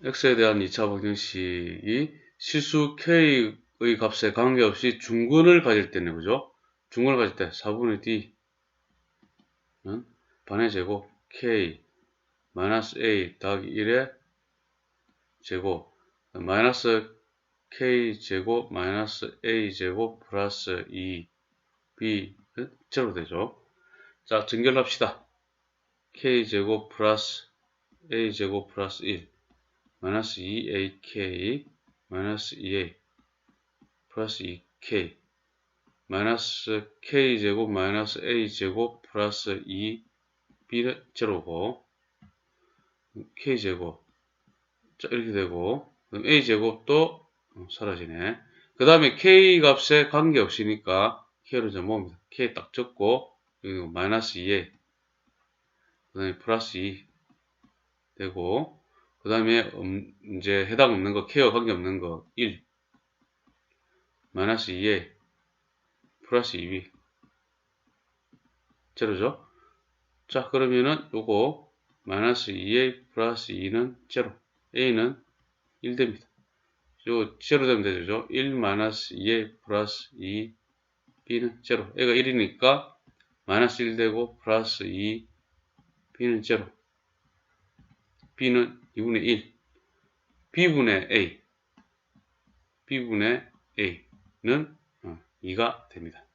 x에 대한 2차 방정식이 실수 k의 값에 관계없이 중근을 가질 때네 그죠? 중근을 가질 때 4분의 d는 반의 제곱 k 마이너스 a 더하기 1의 제곱 마이너스 k 제곱 마이너스 a 제곱 플러스 2b 제로 되죠. 자 증결합시다. k 제곱 플러스 a 제곱 플러스 1 마이너스 2ak 마이너스 2a 플러스 2k 마이너스 k 제곱 마이너스 a 제곱 플러스 2b는 제로고 k 제곱 자 이렇게 되고 그럼 a 제곱도 사라지네. 그 다음에 k 값에 관계 없으니까 k를 좀 모읍니다. k 딱 적고 여기 마이너스 2에 그 다음에 플러스 2 되고 그 다음에 음, 이제 해당 없는 거 k와 관계 없는 거 1 마이너스 2에 플러스 2b 제로죠. 자 그러면은 요거 마이너스 2a 플러스 2는 제로 a는 1 됩니다. 요 제로 되면 되죠. 1 마이너스 2a 플러스 2 b는 제로 a가 1이니까 마이너스 1 되고 플러스 2 b는 제로 b는 2분의 1 b분의 a b분의 a는 2가 어, 됩니다.